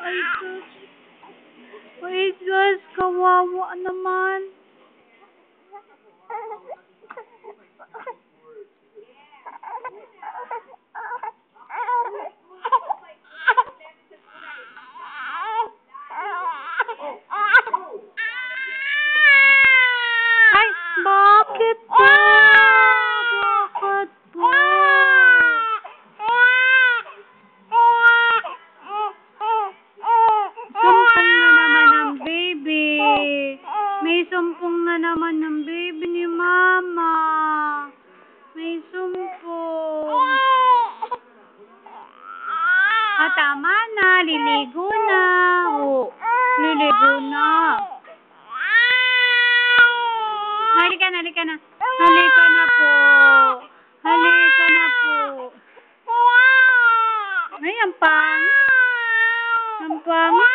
Ay, Diyos. Ay, Diyos. Kawawa naman. Ay, bakit po? Bakit po? Sumpong na naman ng baby. May sumpong na naman ng baby ni mama. May sumpong. Ah, tama na. Liligo na. Oh, liligo na. Halika na, halika na. Halika na po. Halika na po. Ay, ang pang. Ang pang.